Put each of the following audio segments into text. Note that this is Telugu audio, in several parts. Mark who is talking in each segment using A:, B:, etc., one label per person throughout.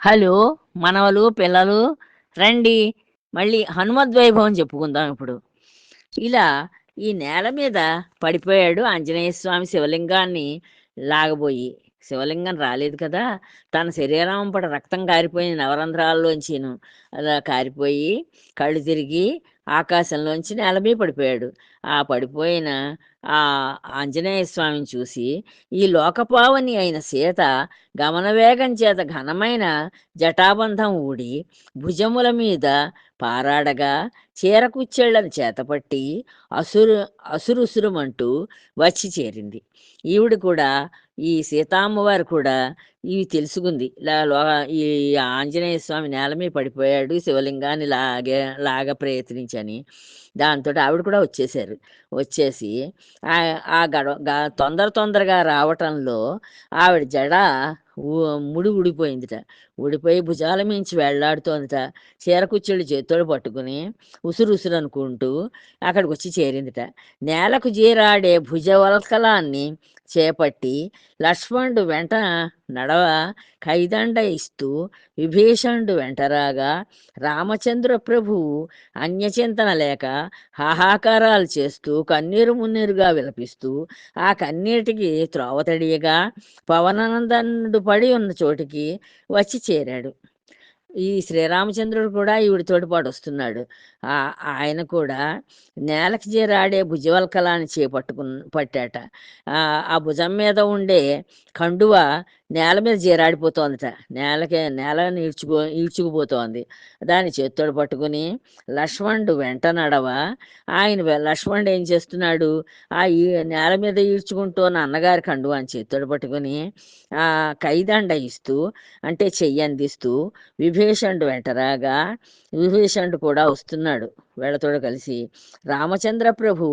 A: హలో మనవలు పిల్లలు రండి. మళ్ళీ హనుమద్ వైభవం చెప్పుకుందాం ఇప్పుడు. ఇలా ఈ నేల మీద పడిపోయాడు ఆంజనేయ స్వామి శివలింగాన్ని లాగబోయి. శివలింగం రాలేదు కదా. తన శరీరం పడ రక్తం కారిపోయిన నవరంధ్రాల్లోంచిను. అలా కారిపోయి కళ్ళు తిరిగి ఆకాశంలోంచి నేల మీద పడిపోయాడు. ఆ పడిపోయిన ఆ ఆంజనేయ స్వామిని చూసి ఈ లోకపావని అయిన సీత గమనవేగం చేత ఘనమైన జటాబంధం ఊడి భుజముల మీద పారాడగా చీరకుచ్చేళ్ళను చేతపట్టి అసురు అసురుసురుమంటూ వచ్చి చేరింది. ఈవిడ కూడా ఈ సీతామ్మవారు కూడా ఇవి తెలుసుకుంది. ఈ ఆంజనేయ స్వామి నేల మీద పడిపోయాడు శివలింగాన్ని లాగే లాగ ప్రయత్నించని దాంతో ఆవిడ కూడా వచ్చేసారు వచ్చేసి ఆ- గడవ గడ గ- తొందర తొందరగా రావటంలో ఆవిడ జడ ముడి ఊడిపోయిందిట. ఊడిపోయి భుజాల మించి వెళ్ళాడుతోందట. చీర చేతులు పట్టుకుని ఉసురు ఉసురు అనుకుంటూ అక్కడికి వచ్చి చేరిందిట. నేలకు జీరాడే భుజవల్కలాన్ని చేపట్టి లక్ష్మణుడు వెంట నడవ కైదండ ఇస్తూ విభీషణుడు వెంటరాగా రామచంద్ర ప్రభువు అన్యచింతన లేక హాహాకారాలు చేస్తూ కన్నీరు మున్నీరుగా విలపిస్తూ ఆ కన్నీటికి త్రోవతడియగా పవనానందనుడు పడి ఉన్న చోటికి వచ్చి చేరాడు. ఈ శ్రీరామచంద్రుడు కూడా ఈవిడ పాటు వస్తున్నాడు ఆయన కూడా నేలకి చేరాడే భుజవల్కలాన్ని చేపట్టుకు పట్టాట. ఆ భుజం మీద ఉండే కండువ నేల మీద జీరాడిపోతోందట. నేలకి నేల ఈడ్చుకో ఈడ్చుకుపోతోంది. దాన్ని చేత్తోడు పట్టుకుని లక్ష్మణుడు వెంట నడవ ఆయన లక్ష్మణుడు ఏం చేస్తున్నాడు? ఆ ఈ నేల మీద ఈడ్చుకుంటూ అన్నగారి కండువ అని చేత్తోడు పట్టుకుని ఆ కైదండ ఇస్తూ అంటే చెయ్యి అందిస్తూ విభీషణుడు వెంటరాగా విభీషణుడు కూడా వస్తున్నాడు. వీళ్ళతోడు కలిసి. రామచంద్ర ప్రభు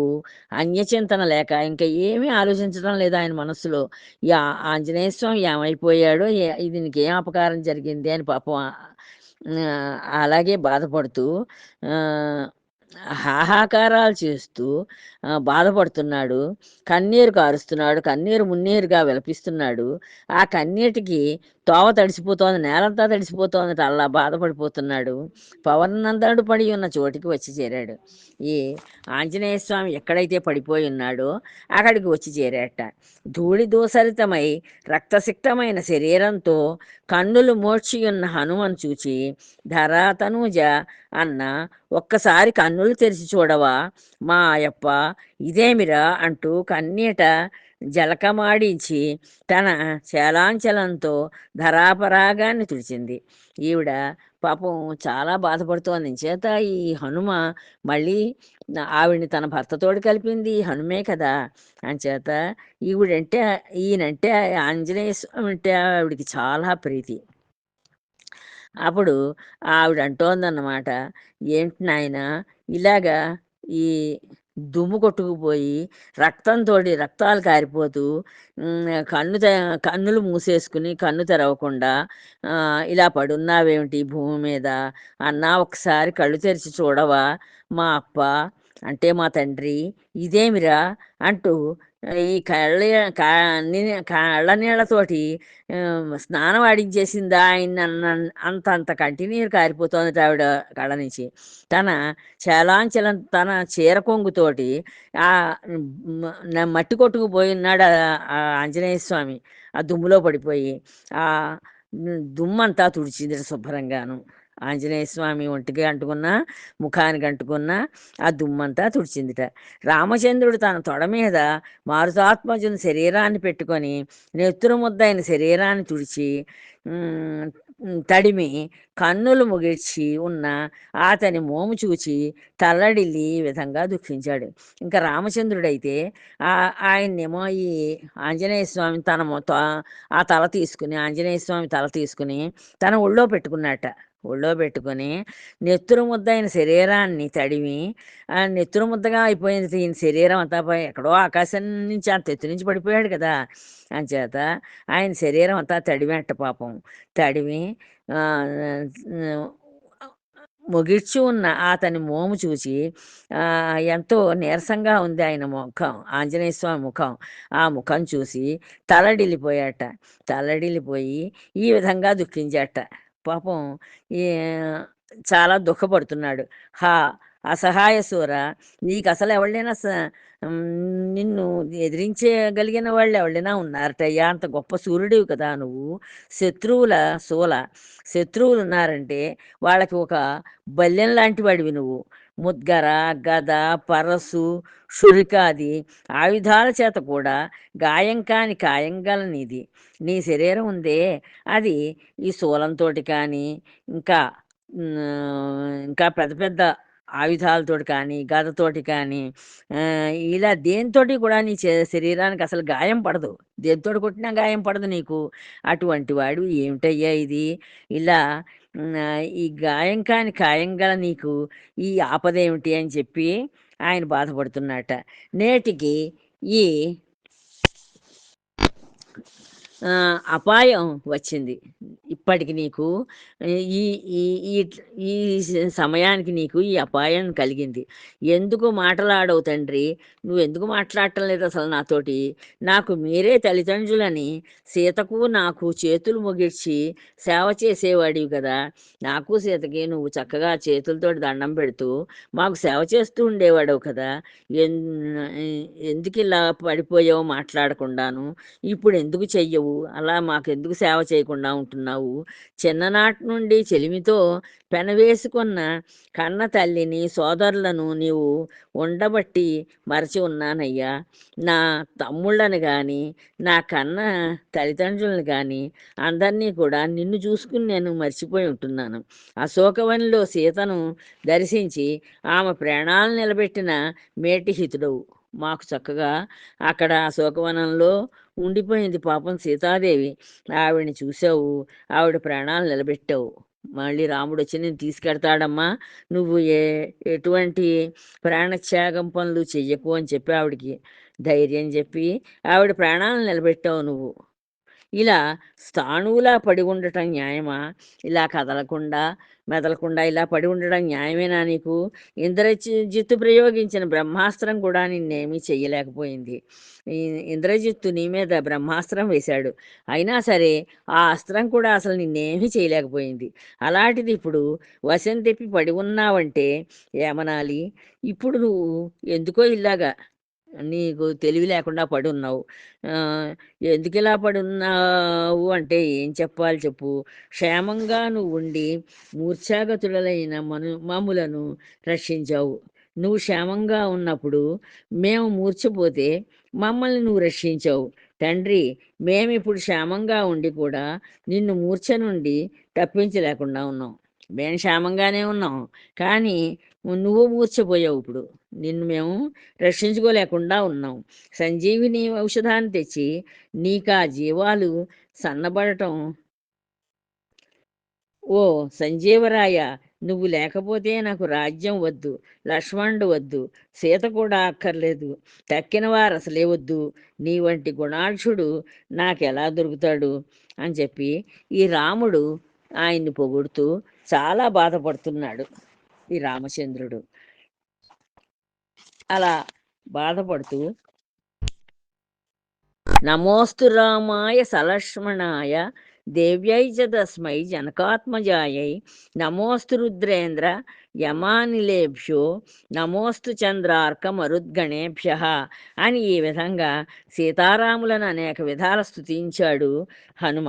A: అన్యచింతన లేక ఇంకా ఏమీ ఆలోచించడం లేదు ఆయన మనస్సులో. యా ఆంజనేయ స్వామి ఏమైపోయాడో దీనికి ఏం అపకారం జరిగింది అని పాపం అలాగే బాధపడుతూ హాహాకారాలు చేస్తూ బాధపడుతున్నాడు. కన్నీరు కారుస్తున్నాడు కన్నీరు మున్నీరుగా విలపిస్తున్నాడు. ఆ కన్నీటికి తోవ తడిసిపోతోంది నేలంతా తడిసిపోతోంది అలా బాధపడిపోతున్నాడు. పవనందనుడు పడి ఉన్న చోటికి వచ్చి చేరాడు. ఈ ఆంజనేయ స్వామి ఎక్కడైతే పడిపోయి ఉన్నాడో అక్కడికి వచ్చి చేరాట ధూళి దూసరితమై రక్తసిక్తమైన శరీరంతో కన్నులు మోడ్చి ఉన్న హనుమను చూచి ధరా తనూజ అన్న ఒక్కసారి కన్నులు తెరిచి చూడవా? మా అయ్యప్ప ఇదేమిరా అంటూ కన్నీట జలకమాడించి తన చలాంచలంతో ధరాపరాగాన్ని తుడిచింది. ఈవిడ పాపం చాలా బాధపడుతోంది. చేత ఈ హనుమ మళ్ళీ ఆవిడ్ని తన భర్తతోడు కలిపింది. ఈ హనుమే కదా. అంచేత ఈవిడంటే ఈయనంటే ఆంజనేయ స్వామి అంటే ఆవిడికి చాలా ప్రీతి. అప్పుడు ఆవిడ అంటోందన్నమాట ఏంటి నాయన ఇలాగా ఈ దుమ్ము కొట్టుకుపోయి రక్తంతో రక్తాలు కారిపోతూ కన్ను కన్నులు మూసేసుకుని కన్ను తెరవకుండా ఇలా పడున్నావేమిటి భూమి మీద? అన్నా ఒకసారి కళ్ళు తెరిచి చూడవా? మా అప్ప అంటే మా తండ్రి ఇదేమిరా? అంటూ ఈ కళ్ళ కా- నీ- కళ్ళ నీళ్ళతోటి స్నానం ఆడించేసిందా ఆయన అంత అంత కంటిన్యూ కారిపోతోంది ఆవిడ కళ్ళ నుంచి. తన చలాంచలం తన చీర కొంగుతోటి ఆ మట్టి కొట్టుకుపోయినాడు ఆంజనేయ స్వామి. ఆ దుమ్ములో పడిపోయి ఆ దుమ్మంతా తుడిచింది శుభ్రంగాను. ఆంజనేయ స్వామి ఒంటికి అంటుకున్న ముఖానికి అంటుకున్న ఆ దుమ్మంతా తుడిచిందిట. రామచంద్రుడు తన తొడ మీద మారుతాత్మజుని శరీరాన్ని పెట్టుకొని నెత్తురు ముద్దైన శరీరాన్ని తుడిచి తడిమి కన్నులు ముగిడ్చి ఉన్న అతని మోము చూచి తల్లడిల్లి ఈ విధంగా దుఃఖించాడు. ఇంకా రామచంద్రుడైతే ఆ ఆయన్నేమో ఈ ఆంజనేయ స్వామి తన త- ఆ తల తీసుకుని ఆంజనేయ స్వామి తల తీసుకుని తన ఒళ్ళో పెట్టుకున్నట్ట ఒళ్ళో పెట్టుకొని నెత్తురు ఆయన శరీరాన్ని తడివి ఆ నెత్తురు ముద్దగా అయిపోయింది ఈయన శరీరం అంతా పోయి ఎక్కడో ఆకాశం నుంచి ఆ తెత్తు నుంచి పడిపోయాడు కదా. అంచేత ఆయన శరీరం అంతా తడిమెట్ట పాపం. తడివి ఆ, మొగిర్చి ఉన్న అతని మోము చూసి ఎంతో నీరసంగా ఉంది ఆయన ముఖం ఆంజనేయ స్వామి ముఖం. ఆ ముఖం చూసి తలడిల్లిపోయాట. తలడిల్లిపోయి ఈ విధంగా దుఃఖించాట. పాపం ఈ చాలా దుఃఖపడుతున్నాడు. హా అసహాయ సూర. నీకు అసలు ఎవళ్ళైనా స- నిన్ను ఎదిరించగలిగిన వాళ్ళు ఎవళ్ళైనా ఉన్నారటయ్యా? అంత గొప్ప సూర్యుడివి కదా నువ్వు. శత్రువుల సూల. శత్రువులు ఉన్నారంటే వాళ్ళకి ఒక బల్యం లాంటి వాడివి నువ్వు. ముద్గర గద పరసు షురికాది ఆయుధాల చేత కూడా గాయం కాని కాయం గల నీ శరీరం ఉందే అది ఈ శూలంతోటి కానీ ఇంకా ఇంకా పెద్ద పెద్ద ఆయుధాలతోటి కానీ గదతోటి కానీ ఇలా దేనితోటి కూడా నీ శరీరానికి అసలు గాయం పడదు. దేనితోటి కొట్టినా గాయం పడదు నీకు. అటువంటి వాడు ఏమిటయ్యా ఇది? ఇలా ఈ గాయం కాని ఖాయం గల నీకు ఈ ఆపదేమిటి అని చెప్పి ఆయన బాధపడుతున్నట. నేటికి ఈ అపాయం వచ్చింది. ఇప్పటికి నీకు ఈ ఈ ఈ సమయానికి నీకు ఈ అపాయం కలిగింది. ఎందుకు మాటలాడవు తండ్రి? నువ్వు ఎందుకు మాట్లాడటం లేదు అసలు నాతోటి? నాకు మీరే తల్లిదండ్రులని సీతకు నాకు చేతులు ముగిర్చి సేవ చేసేవాడివి కదా. నాకు సీతకి నువ్వు చక్కగా చేతులతోటి దండం పెడుతూ మాకు సేవ చేస్తూ ఉండేవాడవు కదా. ఎందుకు ఇలా పడిపోయావు మాట్లాడకుండాను? ఇప్పుడు ఎందుకు చెయ్యవు? అలా మాకెందుకు సేవ చేయకుండా ఉంటున్నావు? చిన్ననాటి నుండి చెలిమితో పెనవేసుకున్న కన్న తల్లిని సోదరులను నీవు ఉండబట్టి మరచి ఉన్నానయ్యా. నా తమ్ముళ్ళని కానీ నా కన్న తల్లిదండ్రులను కానీ అందరినీ కూడా నిన్ను చూసుకుని నేను మర్చిపోయి ఉంటున్నాను. అశోకవనిలో సీతను దర్శించి ఆమె ప్రాణాలు నిలబెట్టిన మేటిహితుడవు మాకు చక్కగా అక్కడ అశోకవనంలో ఉండిపోయింది పాపం సీతాదేవి. ఆవిడని చూసావు ఆవిడ ప్రాణాలు నిలబెట్టావు. మళ్ళీ రాముడు వచ్చి నేను తీసుకెడతాడమ్మా నువ్వు ఏ ఎటువంటి ప్రాణత్యాగం పనులు చెయ్యకు అని చెప్పి ఆవిడకి ధైర్యం చెప్పి ఆవిడ ప్రాణాలను నిలబెట్టావు నువ్వు. ఇలా స్థాణువులా పడి ఉండటం న్యాయమా? ఇలా కదలకుండా మెదలకుండా ఇలా పడి ఉండడం న్యాయమేనా నీకు? ఇంద్రజిత్తు ప్రయోగించిన బ్రహ్మాస్త్రం కూడా నిన్నేమీ చెయ్యలేకపోయింది. ఇంద్రజిత్తు నీ మీద బ్రహ్మాస్త్రం వేశాడు. అయినా సరే ఆ అస్త్రం కూడా అసలు నిన్నేమీ చేయలేకపోయింది అలాంటిది ఇప్పుడు వశం తెప్పి పడి ఉన్నావంటే ఏమనాలి? ఇప్పుడు నువ్వు ఎందుకో ఇలాగా నీకు తెలివి లేకుండా పడి ఉన్నావు ఆ, ఎందుకు ఇలా పడి ఉన్నావు అంటే ఏం చెప్పాలి చెప్పు. క్షేమంగా నువ్వు ఉండి మూర్ఛాగతుడలైన మను మామూలను రక్షించావు. నువ్వు క్షేమంగా ఉన్నప్పుడు మేము మూర్చపోతే మమ్మల్ని నువ్వు రక్షించావు. తండ్రి మేము ఇప్పుడు క్షేమంగా ఉండి కూడా నిన్ను మూర్ఛ నుండి తప్పించలేకుండా ఉన్నాం. మేము క్షేమంగానే ఉన్నాం. కానీ నువ్వు మూర్ఛపోయావు ఇప్పుడు. నిన్ను మేము రక్షించుకోలేకుండా ఉన్నాం. సంజీవిని ఔషధాన్ని తెచ్చి నీకు ఆ జీవాలు సన్నబడటం. ఓ సంజీవరాయ నువ్వు లేకపోతే నాకు రాజ్యం వద్దు లక్ష్మణుడు వద్దు సీత కూడా అక్కర్లేదు తక్కిన వారు అసలే వద్దు నీ వంటి గుణాక్షుడు నాకెలా దొరుకుతాడు? అని చెప్పి ఈ రాముడు ఆయన్ని పొగుడుతూ చాలా బాధపడుతున్నాడు. ఈ రామచంద్రుడు. అలా బాధపడుతూ నమోస్తు రామాయ సలక్ష్మణాయ దేవ్యై చ తస్మై జనకాత్మజాయై నమోస్తు రుద్రేంద్ర యమానిలేభ్యో నమోస్తు చంద్రార్క మరుద్గణేభ్య అని ఈ విధంగా సీతారాములను అనేక విధాల స్థుతించాడు హనుమ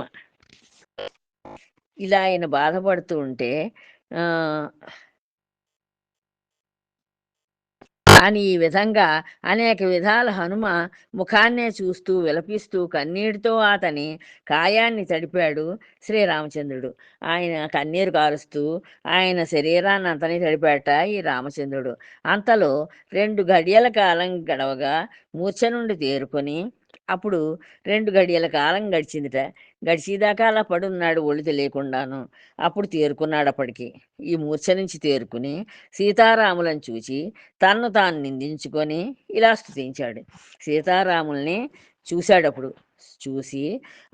A: ఇలా ఆయన బాధపడుతూ ఉంటే కానీ ఈ విధంగా అనేక విధాల హనుమ ముఖాన్నే చూస్తూ విలపిస్తూ కన్నీటితో అతని కాయాన్ని తడిపాడు శ్రీరామచంద్రుడు. ఆయన కన్నీరు కారుస్తూ ఆయన శరీరాన్ని అంతని తడిపాట ఈ రామచంద్రుడు. అంతలో రెండు గడియల కాలం గడవగా మూర్ఛ నుండి తేరుకొని అప్పుడు రెండు గడియల కాలం గడిచిందిట. గడిచేదాకా అలా పడున్నాడు ఒళ్ళు తెలియకుండాను. అప్పుడు తేరుకున్నాడు అప్పటికి. ఈ మూర్ఛ నుంచి తేరుకుని సీతారాములను చూచి తన్ను తాను నిందించుకొని ఇలా స్థుతించాడు సీతారాముల్ని చూశాడు అప్పుడు చూసి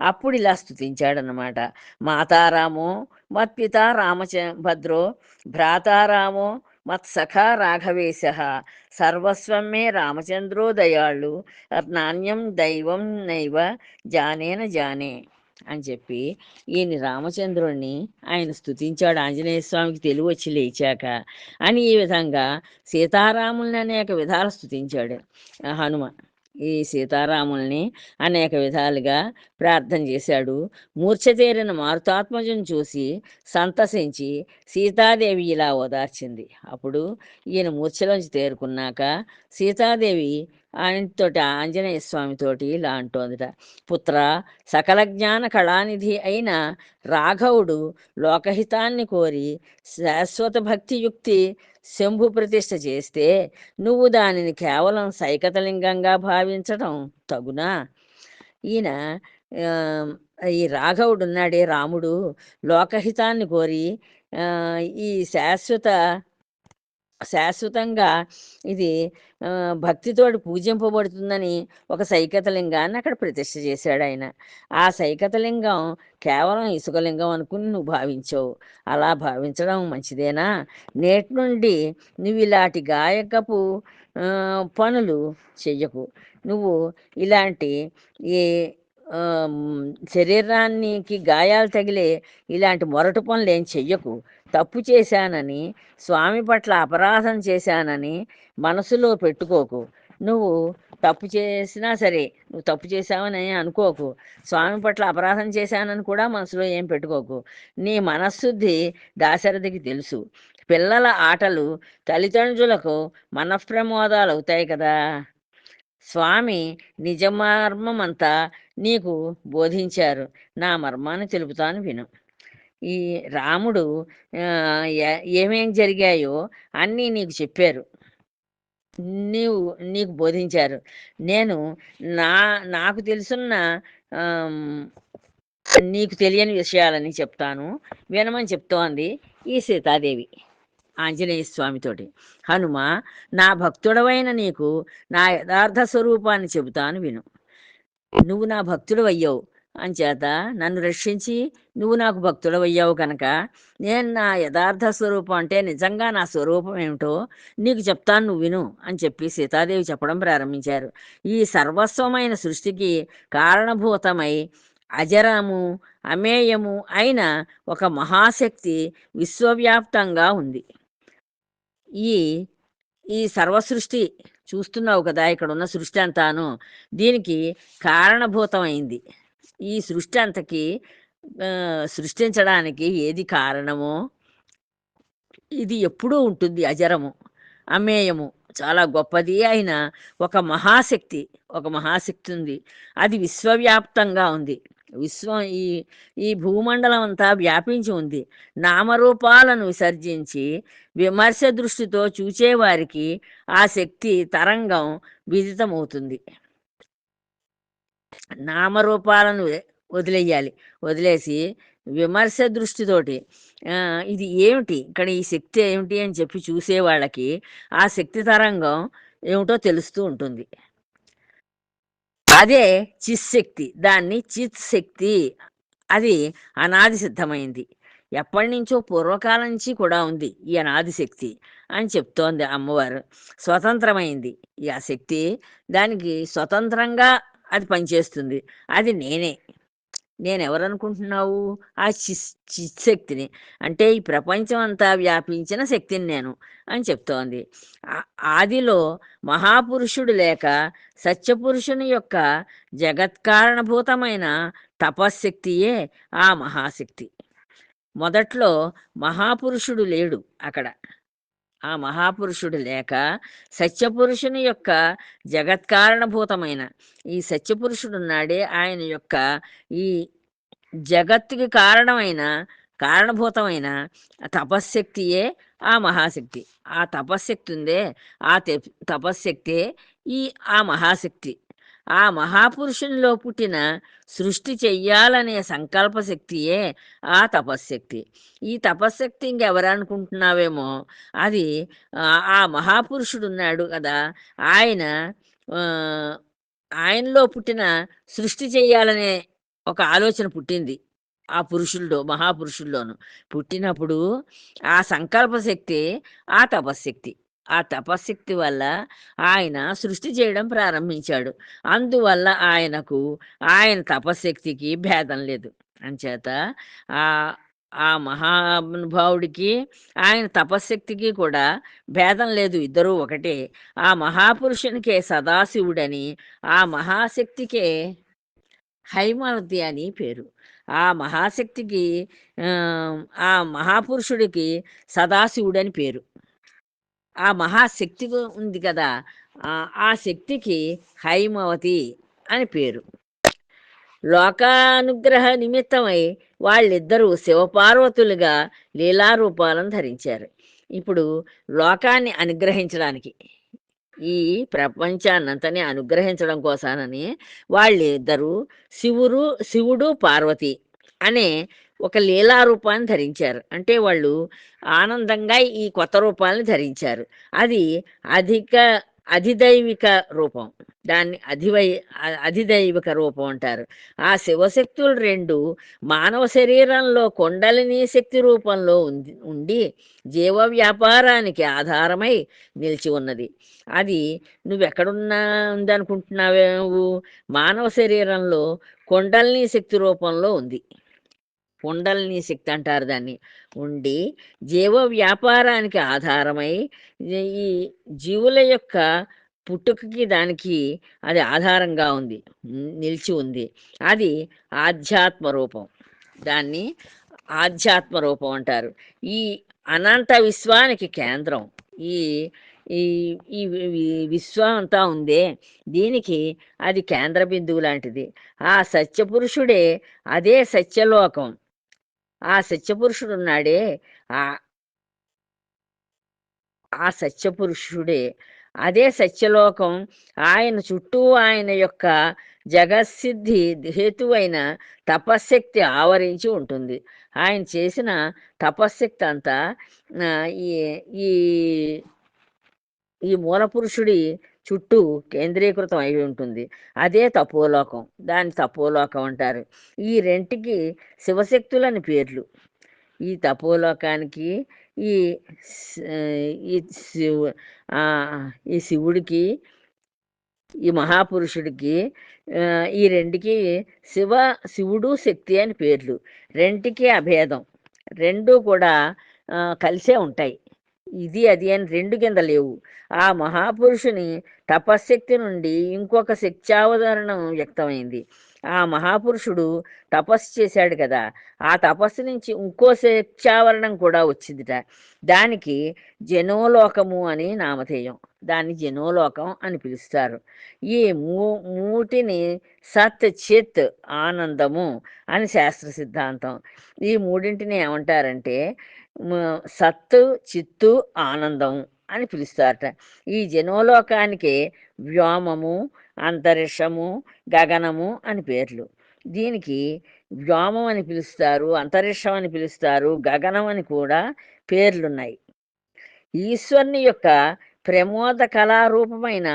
A: అప్పుడు ఇలా స్థుతించాడనమాట మాతారామో మత్పిత రామచ భద్రో భ్రాతారామో మత్సఖ రాఘవేశ సర్వస్వం మే రామచంద్రో దయాళ్ళు నాణ్యం దైవం నైవ జానేన జానే. అని చెప్పి ఈయన రామచంద్రుణ్ణి ఆయన స్థుతించాడు ఆంజనేయ స్వామికి తెలివి వచ్చి లేచాక అని ఈ విధంగా సీతారాముల్ని అనేక విధాలు స్థుతించాడు హనుమ ఈ సీతారాముల్ని అనేక విధాలుగా ప్రార్థన చేశాడు. మూర్ఛ మారుతాత్మజం చూసి సంతసించి సీతాదేవి ఇలా ఓదార్చింది. అప్పుడు ఈయన మూర్ఛలోంచి తేరుకున్నాక సీతాదేవి ఆయనతోటి ఆంజనేయ స్వామితోటి ఇలా అంటోందిట. పుత్ర సకల జ్ఞాన కళానిధి అయిన రాఘవుడు లోకహితాన్ని కోరి శాశ్వత భక్తి యుక్తి శంభు ప్రతిష్ఠ చేస్తే నువ్వు దానిని కేవలం సైకతలింగంగా భావించటం తగునా? ఈయన ఈ రాఘవుడు ఉన్నాడే రాముడు లోకహితాన్ని కోరి ఈ శాశ్వత శాశ్వతంగా ఇది భక్తితోడు భక్తితోటి పూజింపబడుతుందని ఒక సైకతలింగాన్ని అక్కడ ప్రతిష్ఠ చేశాడు ఆయన ఆ సైకతలింగం కేవలం ఇసుకలింగం అనుకుని నువ్వు భావించవు. అలా భావించడం మంచిదేనా? నేటి నుండి నువ్వు ఇలాంటి గాయకపు పనులు చెయ్యకు. నువ్వు ఇలాంటి ఈ శరీరానికి గాయాలు తగిలే ఇలాంటి మొరటు పనులు ఏం చెయ్యకు. తప్పు చేశానని స్వామి పట్ల అపరాధం చేశానని మనసులో పెట్టుకోకు. నువ్వు తప్పు చేసినా సరే నువ్వు తప్పు చేశావని అనుకోకు. స్వామి పట్ల అపరాధం చేశానని కూడా మనసులో ఏం పెట్టుకోకు. నీ మనశ్శుద్ధి దాశరథికి తెలుసు. పిల్లల ఆటలు తల్లిదండ్రులకు మనఃప్రమోదాలు అవుతాయి కదా. స్వామి నిజమర్మమంతా నీకు బోధించారు. నా మర్మాన్ని తెలుపుతాను విను. ఈ రాముడు ఏమేం జరిగాయో అన్నీ నీకు చెప్పారు. నీవు నీకు బోధించారు. నేను నా నాకు తెలుసున్న నీకు తెలియని విషయాలని చెప్తాను. వినమని చెప్తోంది ఈ సీతాదేవి ఆంజనేయ స్వామితోటి హనుమ నా భక్తుడవైన నీకు నా యథార్థ స్వరూపాన్ని చెబుతాను విను. నువ్వు నా భక్తుడు అయ్యావు అంచేత నన్ను రక్షించి నువ్వు నాకు భక్తుడవయ్యావు కనుక నేను నా యథార్థ స్వరూపం అంటే నిజంగా నా స్వరూపం ఏమిటో నీకు చెప్తాను నువ్వు విను అని చెప్పి సీతాదేవి చెప్పడం ప్రారంభించారు. ఈ సర్వస్వమైన సృష్టికి కారణభూతమై అజరము అమేయము అయిన ఒక మహాశక్తి విశ్వవ్యాప్తంగా ఉంది. ఈ ఈ సర్వ సృష్టి చూస్తున్నావు కదా ఇక్కడ ఉన్న సృష్టి అంతాను దీనికి కారణభూతమైంది. ఈ సృష్టి అంతకి సృష్టించడానికి ఏది కారణమో ఇది ఎప్పుడూ ఉంటుంది. అజరము అమేయము చాలా గొప్పది అయిన ఒక మహాశక్తి ఒక మహాశక్తి ఉంది. అది విశ్వవ్యాప్తంగా ఉంది. విశ్వం ఈ ఈ భూమండలం అంతా వ్యాపించి ఉంది. నామరూపాలను విసర్జించి విమర్శ దృష్టితో చూచేవారికి ఆ శక్తి తరంగం విదితమవుతుంది. నామరూపాలను వదిలేయాలి. వదిలేసి విమర్శ దృష్టితోటి ఆ, ఇది ఏమిటి? ఇక్కడ ఈ శక్తి ఏమిటి అని చెప్పి చూసే వాళ్ళకి ఆ శక్తి తరంగం ఏమిటో తెలుస్తూ ఉంటుంది. అదే చిశక్తి దాన్ని చిత్ శక్తి అది అనాది సిద్ధమైంది. ఎప్పటి నుంచో పూర్వకాలం నుంచి కూడా ఉంది ఈ అనాది శక్తి అని చెప్తోంది అమ్మవారు. స్వతంత్రమైంది. ఈ ఆ శక్తి దానికి స్వతంత్రంగా అది పనిచేస్తుంది అది నేనే. నేను ఎవరనుకుంటున్నావు ఆ చిస్ చిశక్తిని అంటే ఈ ప్రపంచం అంతా వ్యాపించిన శక్తిని నేను అని చెప్తోంది. ఆదిలో మహాపురుషుడు లేక సత్యపురుషుని యొక్క జగత్కారణభూతమైన తపశ్శక్తియే ఆ మహాశక్తి. మొదట్లో మహాపురుషుడు లేడు అక్కడ. ఆ మహాపురుషుడు లేక సత్యపురుషుని యొక్క జగత్కారణభూతమైన ఈ సత్యపురుషుడు ఉన్నాడే ఆయన యొక్క ఈ జగత్తుకి కారణమైన కారణభూతమైన తపశ్శక్తియే ఆ మహాశక్తి. ఆ తపశ్శక్తి ఉందే ఆ తపశ్శక్తే ఈ ఆ మహాశక్తి. ఆ మహాపురుషునిలో పుట్టిన సృష్టి చెయ్యాలనే సంకల్ప శక్తియే ఆ తపశ్శక్తి. ఈ తపశ్శక్తి ఇంకెవరనుకుంటున్నావేమో? అది ఆ మహాపురుషుడు ఉన్నాడు కదా ఆయన ఆయనలో పుట్టిన సృష్టి చేయాలనే ఒక ఆలోచన పుట్టింది ఆ పురుషుల్లో మహాపురుషుల్లోను. పుట్టినప్పుడు ఆ సంకల్పశక్తి ఆ తపశ్శక్తి. ఆ తపశ్శక్తి వల్ల ఆయన సృష్టి చేయడం ప్రారంభించాడు. అందువల్ల ఆయనకు ఆయన తపశ్శక్తికి భేదం లేదు. అంచేత ఆ ఆ మహానుభావుడికి ఆయన తపశ్శక్తికి కూడా భేదం లేదు. ఇద్దరూ ఒకటే. ఆ మహాపురుషునికే సదాశివుడని ఆ మహాశక్తికే హైమవతి అని పేరు. ఆ మహాశక్తికి ఆ, ఆ మహాపురుషుడికి సదాశివుడని పేరు. ఆ మహాశక్తి ఉంది కదా. ఆ శక్తికి హైమవతి అని పేరు. లోకానుగ్రహ నిమిత్తమై వాళ్ళిద్దరూ శివపార్వతులుగా లీలారూపాలను ధరించారు. ఇప్పుడు లోకాన్ని అనుగ్రహించడానికి ఈ ప్రపంచాన్నంతని అనుగ్రహించడం కోసానని వాళ్ళిద్దరూ శివుడు శివుడు పార్వతి అనే ఒక లీలారూపాన్ని ధరించారు. అంటే వాళ్ళు ఆనందంగా ఈ కొత్త రూపాన్ని ధరించారు. అది అధిక అధిదైవిక రూపం. దాన్ని అధివై అధిదైవిక రూపం అంటారు. ఆ శివశక్తులు రెండు మానవ శరీరంలో కొండలిని శక్తి రూపంలో ఉంది ఉండి జీవ వ్యాపారానికి ఆధారమై నిలిచి ఉన్నది. అది నువ్వెక్కడున్నా ఉందనుకుంటున్నావే నువ్వు మానవ శరీరంలో కొండలిని శక్తి రూపంలో ఉంది. కుండలిని శక్తి అంటారు దాన్ని. ఉండి జీవ వ్యాపారానికి ఆధారమై ఈ- జీవుల యొక్క పుట్టుకకి దానికి అది ఆధారంగా ఉంది. నిలిచి ఉంది. అది ఆధ్యాత్మ రూపం. దాన్ని ఆధ్యాత్మ రూపం అంటారు. ఈ అనంత విశ్వానికి కేంద్రం. ఈ ఈ ఈ విశ్వం అంతా ఉందే. దీనికి అది కేంద్ర బిందువు లాంటిది. ఆ సత్యపురుషుడే అదే సత్యలోకం. ఆ సత్యపురుషుడు ఉన్నాడే ఆ ఆ సత్యపురుషుడే. అదే సత్యలోకం. ఆయన చుట్టూ ఆయన యొక్క జగత్సిద్ధి హేతువైన తపశ్శక్తి ఆవరించి ఉంటుంది. ఆయన చేసిన తపశ్శక్తి అంతా ఈ ఈ ఈ మూలపురుషుడి చుట్టూ కేంద్రీకృతం అయి ఉంటుంది. అదే తపోలోకం. దాన్ని తపోలోకం అంటారు. ఈ రెంటికి శివశక్తులని పేర్లు. ఈ తపోలోకానికి ఈ ఈ శివు ఈ శివుడికి ఈ మహాపురుషుడికి ఈ రెండుకి శివ శివుడు శక్తి అని పేర్లు. రెంటికి అభేదం. రెండు కూడా కలిసే ఉంటాయి. ఇది అది అని రెండు కింద లేవు. ఆ మహాపురుషుని తపశ్శక్తి నుండి ఇంకొక శక్త్యావధారణం వ్యక్తమైంది. ఆ మహాపురుషుడు తపస్సు చేశాడు కదా ఆ తపస్సు నుంచి ఇంకో శక్త్యావరణం కూడా వచ్చిందిట. దానికి జనోలోకము అని నామధేయం దాన్ని జనోలోకం అని పిలుస్తారు. ఈ మూ మూటిని సత్ చిత్ ఆనందము అని శాస్త్ర సిద్ధాంతం. ఈ మూడింటిని ఏమంటారంటే సత్తు చిత్తు ఆనందం అని పిలుస్తారట. ఈ జనోలోకానికి వ్యోమము అంతరిక్షము గగనము అని పేర్లు. దీనికి వ్యోమం అని పిలుస్తారు అంతరిక్షం అని పిలుస్తారు గగనం అని కూడా పేర్లున్నాయి. ఈశ్వరుని యొక్క ప్రమోద కళారూపమైన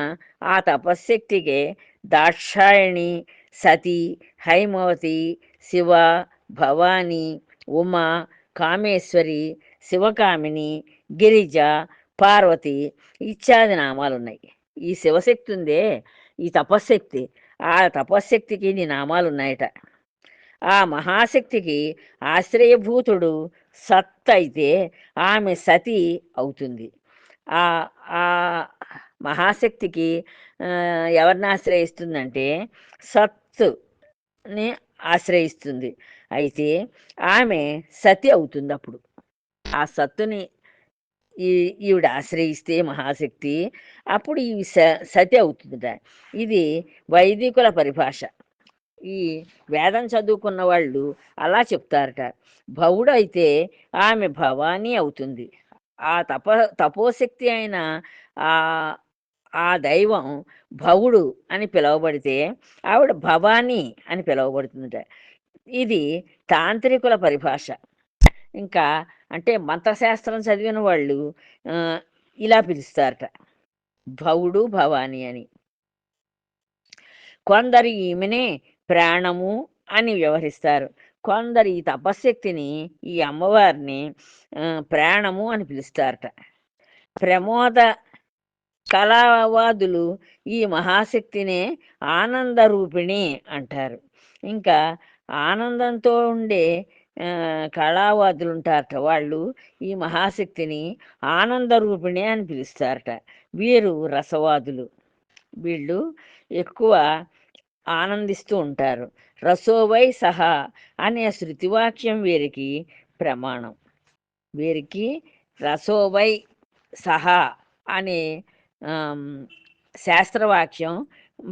A: ఆ తపశ్శక్తికి దాక్షాయణి సతి హైమవతి శివ భవాని ఉమ కామేశ్వరి శివకామిని గిరిజ పార్వతి ఇత్యాది నామాలు ఉన్నాయి ఈ శివశక్తి ఉందే ఈ తపశ్శక్తి. ఆ తపశ్శక్తికి నీ నామాలు ఉన్నాయట ఆ మహాశక్తికి ఆశ్రయభూతుడు సత్ అయితే ఆమె సతి అవుతుంది. ఆ ఆ మహాశక్తికి ఎవరిని ఆశ్రయిస్తుందంటే సత్తుని ఆశ్రయిస్తుంది. అయితే ఆమె సతి అవుతుంది అప్పుడు ఆ సత్తుని ఈ ఈవిడ ఆశ్రయిస్తే మహాశక్తి అప్పుడు ఈ స సతి అవుతుందట. ఇది వైదికుల పరిభాష. ఈ వేదం చదువుకున్న వాళ్ళు అలా చెప్తారట. భవుడు అయితే ఆమె భవానీ అవుతుంది. ఆ తప తపోశక్తి అయిన ఆ ఆ దైవం భవుడు అని పిలువబడితే ఆవిడ భవానీ అని పిలువబడుతుందట. ఇది తాంత్రికుల పరిభాష. ఇంకా అంటే మంత్రశాస్త్రం చదివిన వాళ్ళు ఆ, ఇలా పిలుస్తారట. భవుడు భవాని అని. కొందరు ఈమెనే ప్రాణము అని వ్యవహరిస్తారు. కొందరు ఈ తపశ్శక్తిని ఈ అమ్మవారిని ప్రాణము అని పిలుస్తారట. ప్రమోద కళావాదులు ఈ మహాశక్తినే ఆనంద రూపిణి అంటారు. ఇంకా ఆనందంతో ఉండే కళావాదులు ఉంటారట వాళ్ళు. ఈ మహాశక్తిని ఆనందరూపిణి అని పిలుస్తారట. వీరు రసవాదులు. వీళ్ళు ఎక్కువ ఆనందిస్తూ ఉంటారు. రసోవై సహా అనే శృతివాక్యం వీరికి ప్రమాణం. వీరికి రసోవై సహా అనే శాస్త్రవాక్యం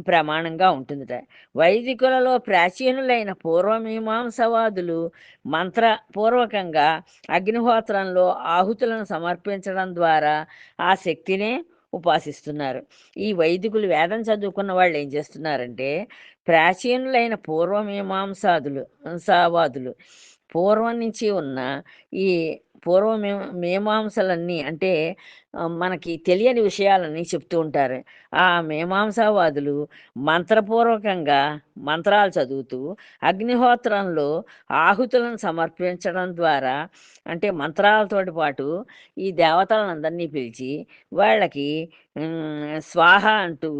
A: ప్రమాణంగా ఉంటుందిట. వైదికులలో ప్రాచీనులైన పూర్వమీమాంసవాదులు మంత్రపూర్వకంగా అగ్నిహోత్రంలో ఆహుతులను సమర్పించడం ద్వారా ఆ శక్తినే ఉపాసిస్తున్నారు. ఈ వైదికులు వేదం చదువుకున్న వాళ్ళు ఏం చేస్తున్నారంటే ప్రాచీనులైన పూర్వమీమాంసాదులు మీమాంసావాదులు పూర్వం నుంచి ఉన్న ఈ పూర్వ మీమాంసలన్నీ అంటే మనకి తెలియని విషయాలన్నీ చెప్తూ ఉంటారు. ఆ మీమాంసావాదులు మంత్రపూర్వకంగా మంత్రాలు చదువుతూ అగ్నిహోత్రంలో ఆహుతులను సమర్పించడం ద్వారా అంటే మంత్రాలతోటి పాటు ఈ దేవతలందరినీ పిలిచి వాళ్ళకి స్వాహ అంటూ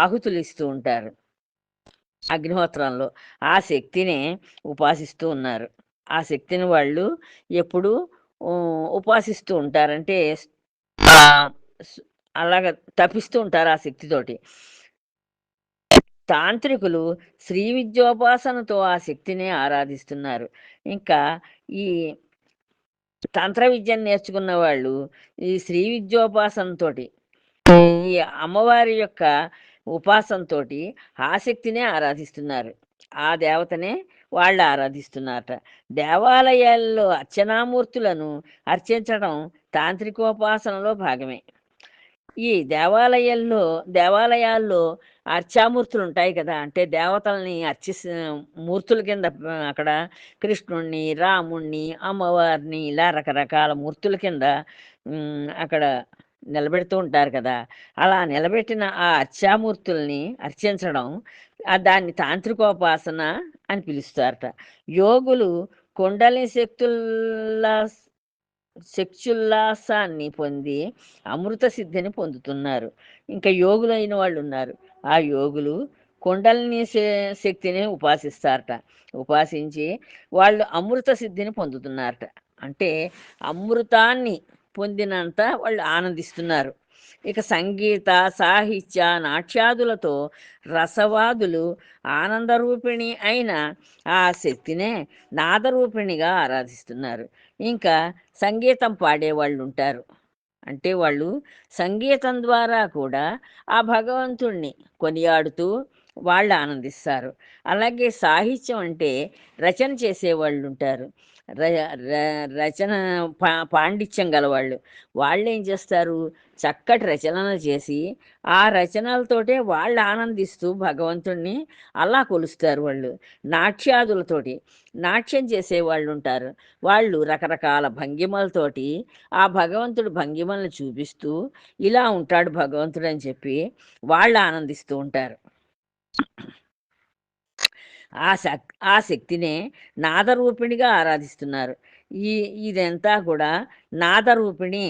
A: ఆహుతులు ఇస్తూ ఉంటారు. అగ్నిహోత్రంలో ఆ శక్తినే ఉపాసిస్తూ ఉన్నారు. ఆ శక్తిని వాళ్ళు ఎప్పుడు ఉపాసిస్తూ ఉంటారంటే అలాగ తపిస్తూ ఉంటారు ఆ శక్తితోటి తాంత్రికులు శ్రీ విద్యోపాసనతో ఆ శక్తిని ఆరాధిస్తున్నారు. ఇంకా ఈ తంత్ర విద్యను నేర్చుకున్న వాళ్ళు ఈ శ్రీ విద్యోపాసనతోటి ఈ అమ్మవారి యొక్క ఉపాసనతో ఆ శక్తినే ఆరాధిస్తున్నారు. ఆ దేవతనే వాళ్ళు ఆరాధిస్తున్నారట. దేవాలయాల్లో అర్చనామూర్తులను అర్చించడం తాంత్రికోపాసనలో భాగమే. ఈ దేవాలయాల్లో దేవాలయాల్లో అర్చామూర్తులు ఉంటాయి కదా అంటే దేవతల్ని అర్చి మూర్తుల కింద అక్కడ కృష్ణుణ్ణి రాముణ్ణి అమ్మవారిని ఇలా రకరకాల మూర్తుల కింద అక్కడ నిలబెడుతూ ఉంటారు కదా! అలా నిలబెట్టిన ఆ అర్చామూర్తుల్ని అర్చించడం దాన్ని తాంత్రికోపాసన అని పిలుస్తారట. యోగులు కుండలి శక్తుల్లా శక్తుల్లాసాన్ని పొంది అమృత సిద్ధిని పొందుతున్నారు. ఇంకా యోగులైన వాళ్ళు ఉన్నారు. ఆ యోగులు కుండలిని శ- శక్తిని ఉపాసిస్తారట. ఉపాసించి వాళ్ళు అమృత సిద్ధిని పొందుతున్నారట. అంటే అమృతాన్ని పొందినంత వాళ్ళు ఆనందిస్తున్నారు. ఇక సంగీత సాహిత్య నాట్యాదులతో రసవాదులు ఆనందరూపిణి అయిన ఆ శక్తినే నాదరూపిణిగా ఆరాధిస్తున్నారు. ఇంకా సంగీతం పాడేవాళ్ళు ఉంటారు అంటే వాళ్ళు సంగీతం ద్వారా కూడా ఆ భగవంతుణ్ణి కొనియాడుతూ వాళ్ళు ఆనందిస్తారు. అలాగే సాహిత్యం అంటే రచన చేసేవాళ్ళు ఉంటారు రచన పా పాండిత్యం గలవాళ్ళు. వాళ్ళు ఏం చేస్తారు? చక్కటి రచనలు చేసి ఆ రచనలతోటే వాళ్ళు ఆనందిస్తూ భగవంతుణ్ణి అలా కొలుస్తారు వాళ్ళు. నాట్యాదులతోటి నాట్యం చేసే వాళ్ళు ఉంటారు వాళ్ళు రకరకాల భంగిమలతోటి ఆ భగవంతుడు భంగిమలను చూపిస్తూ ఇలా ఉంటాడు భగవంతుడు అని చెప్పి వాళ్ళు ఆనందిస్తూ ఉంటారు. ఆ శక్ ఆ శక్తినే నాదరూపిణిగా ఆరాధిస్తున్నారు. ఈ ఇదంతా కూడా నాదరూపిణి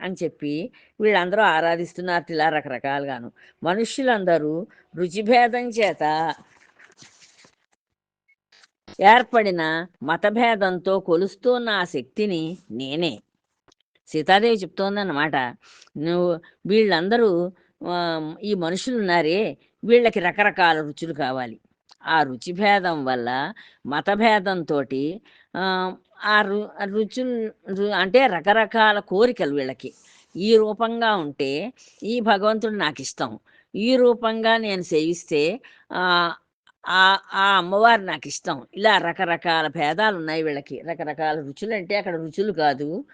A: అని చెప్పి వీళ్ళందరూ ఆరాధిస్తున్నారు ఇలా రకరకాలుగాను. మనుష్యులందరూ రుచిభేదం చేత ఏర్పడిన మతభేదంతో కొలుస్తున్న ఆ శక్తిని నేనే. సీతాదేవి చెప్తోందన్నమాట నువ్వు వీళ్ళందరూ ఈ మనుషులు ఉన్నారే వీళ్ళకి రకరకాల రుచులు కావాలి. ఆ రుచి భేదం వల్ల మతభేదంతో ఆ రు రుచు రుచులు అంటే రకరకాల కోరికలు వీళ్ళకి. ఈ రూపంగా ఉంటే ఈ భగవంతుడు నాకు ఇష్టం ఈ రూపంగా నేను సేవిస్తే ఆ అమ్మవారు నాకు ఇష్టం ఇలా రకరకాల భేదాలు ఉన్నాయి వీళ్ళకి. రకరకాల రుచులు అంటే అక్కడ రుచులు కాదు.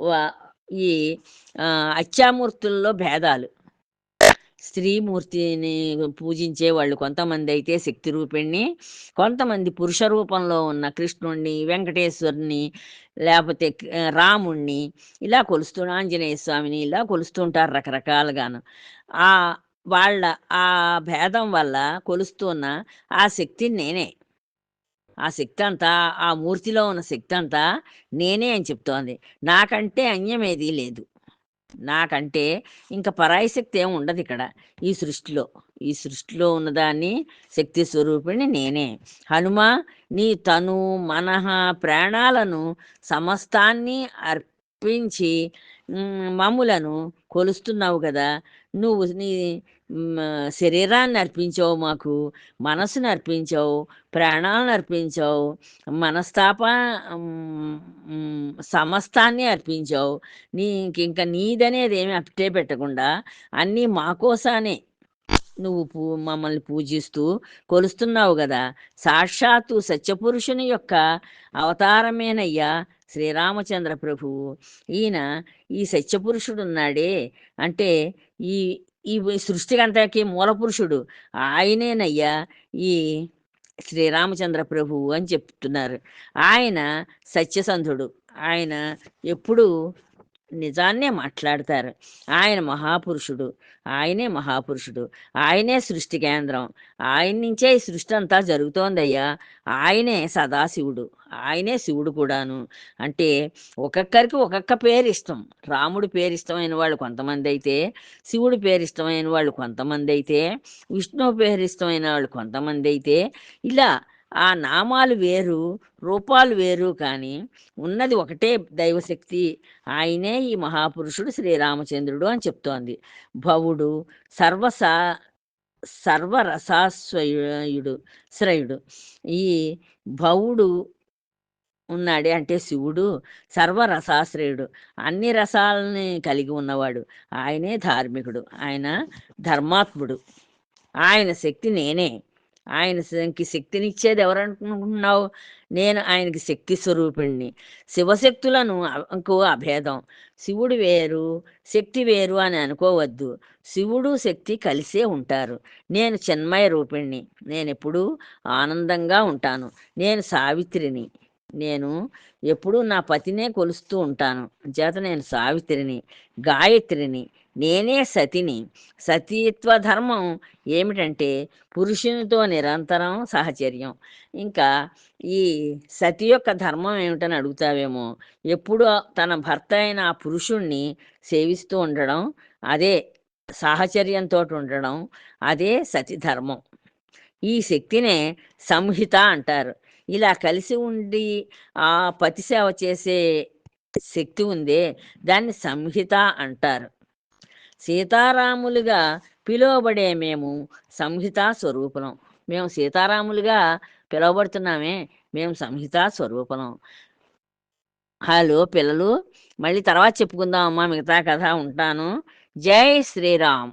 A: వా- ఈ అత్యామూర్తుల్లో భేదాలు. స్త్రీమూర్తిని పూజించే వాళ్ళు కొంతమంది అయితే శక్తి రూపిణ్ణి కొంతమంది పురుష రూపంలో ఉన్న కృష్ణుణ్ణి వెంకటేశ్వరుని లేకపోతే రాముణ్ణి ఇలా కొలుస్తూ ఆంజనేయ స్వామిని ఇలా కొలుస్తుంటారు రకరకాలుగాను. ఆ వాళ్ళ ఆ భేదం వల్ల కొలుస్తున్న ఆ శక్తిని నేనే. ఆ శక్తి అంతా ఆ మూర్తిలో ఉన్న శక్తి అంతా నేనే అని చెప్తోంది. నాకంటే అన్యమేదీ లేదు. నాకంటే ఇంకా పరాయి శక్తి ఏమి ఉండదు ఇక్కడ. ఈ సృష్టిలో ఈ సృష్టిలో ఉన్నదాన్ని శక్తి స్వరూపిణి నేనే. హనుమ నీ తను మనహ ప్రాణాలను సమస్తాన్ని అర్పించి మమ్ములను కొలుస్తున్నావు కదా. నువ్వు నీ శరీరాన్ని అర్పించావు మాకు మనసుని అర్పించావు ప్రాణాలను అర్పించావు మనస్తాప సమస్తాన్ని అర్పించావు. నీ ఇంకా నీదనేది ఏమి అప్పటే పెట్టకుండా అన్నీ మా కోసానే నువ్వు పూ మమ్మల్ని పూజిస్తూ కొలుస్తున్నావు కదా. సాక్షాత్తు సత్యపురుషుని యొక్క అవతారమేనయ్యా శ్రీరామచంద్ర ప్రభువు. ఈయన ఈ సత్యపురుషుడు ఉన్నాడే అంటే ఈ ఈ సృష్టికంతకి మూల పురుషుడు ఆయనేనయ్యా ఈ శ్రీరామచంద్ర ప్రభువు అని చెప్తున్నారు. ఆయన సత్యసంధుడు. ఆయన ఎప్పుడు నిజాన్నే మాట్లాడతారు. ఆయన మహాపురుషుడు ఆయనే మహాపురుషుడు ఆయనే సృష్టి కేంద్రం ఆయన నుంచే ఈ సృష్టి అంతా జరుగుతోందయ్యా. ఆయనే సదాశివుడు ఆయనే శివుడు కూడాను. అంటే ఒక్కొక్కరికి ఒక్కొక్క పేరు ఇష్టం రాముడు పేరు ఇష్టమైన వాళ్ళు కొంతమంది అయితే శివుడు పేరు ఇష్టమైన వాళ్ళు కొంతమంది అయితే విష్ణువు పేరు ఇష్టమైన వాళ్ళు కొంతమంది అయితే ఇలా ఆ నామాలు వేరు రూపాలు వేరు కానీ ఉన్నది ఒకటే దైవశక్తి. ఆయనే ఈ మహాపురుషుడు శ్రీరామచంద్రుడు అని చెప్తోంది. భవుడు సర్వసా సర్వరసాశ్వయుడు శ్రయుడు. ఈ భవుడు ఉన్నాడే అంటే శివుడు సర్వరసాశ్రయుడు. అన్ని రసాలని కలిగి ఉన్నవాడు. ఆయనే ధార్మికుడు. ఆయన ధర్మాత్ముడు. ఆయన శక్తి నేనే. ఆయనకి శక్తినిచ్చేది ఎవరనుకుంటున్నావు? నేను ఆయనకి శక్తి స్వరూపిణ్ణి. శివశక్తులను ఇంకో అభేదం. శివుడు వేరు శక్తి వేరు అని అనుకోవద్దు. శివుడు శక్తి కలిసే ఉంటారు. నేను చిన్మయ రూపిణ్ణి. నేను ఎప్పుడూ ఆనందంగా ఉంటాను. నేను సావిత్రిని. నేను ఎప్పుడూ నా పతినే కొలుస్తూ ఉంటాను. చేత నేను సావిత్రిని గాయత్రిని. నేనే సతిని. సతీత్వ ధర్మం ఏమిటంటే పురుషునితో నిరంతరం సహచర్యం. ఇంకా ఈ సతి యొక్క ధర్మం ఏమిటని అడుగుతావేమో. ఎప్పుడు తన భర్త అయిన ఆ పురుషుణ్ణి సేవిస్తూ ఉండడం అదే సాహచర్యంతో ఉండడం అదే సతి ధర్మం. ఈ శక్తినే సంహిత అంటారు. ఇలా కలిసి ఉండి ఆ పతి సేవ చేసే శక్తి ఉందే దాన్ని సంహిత అంటారు. సీతారాములుగా పిలువబడే మేము సంహితా స్వరూపం మేము సీతారాములుగా పిలువబడుతున్నామే మేము సంహితా స్వరూపం హలో పిల్లలు మళ్ళీ తర్వాత చెప్పుకుందాం అమ్మా మిగతా కథ ఉంటాను. జై శ్రీరామ్.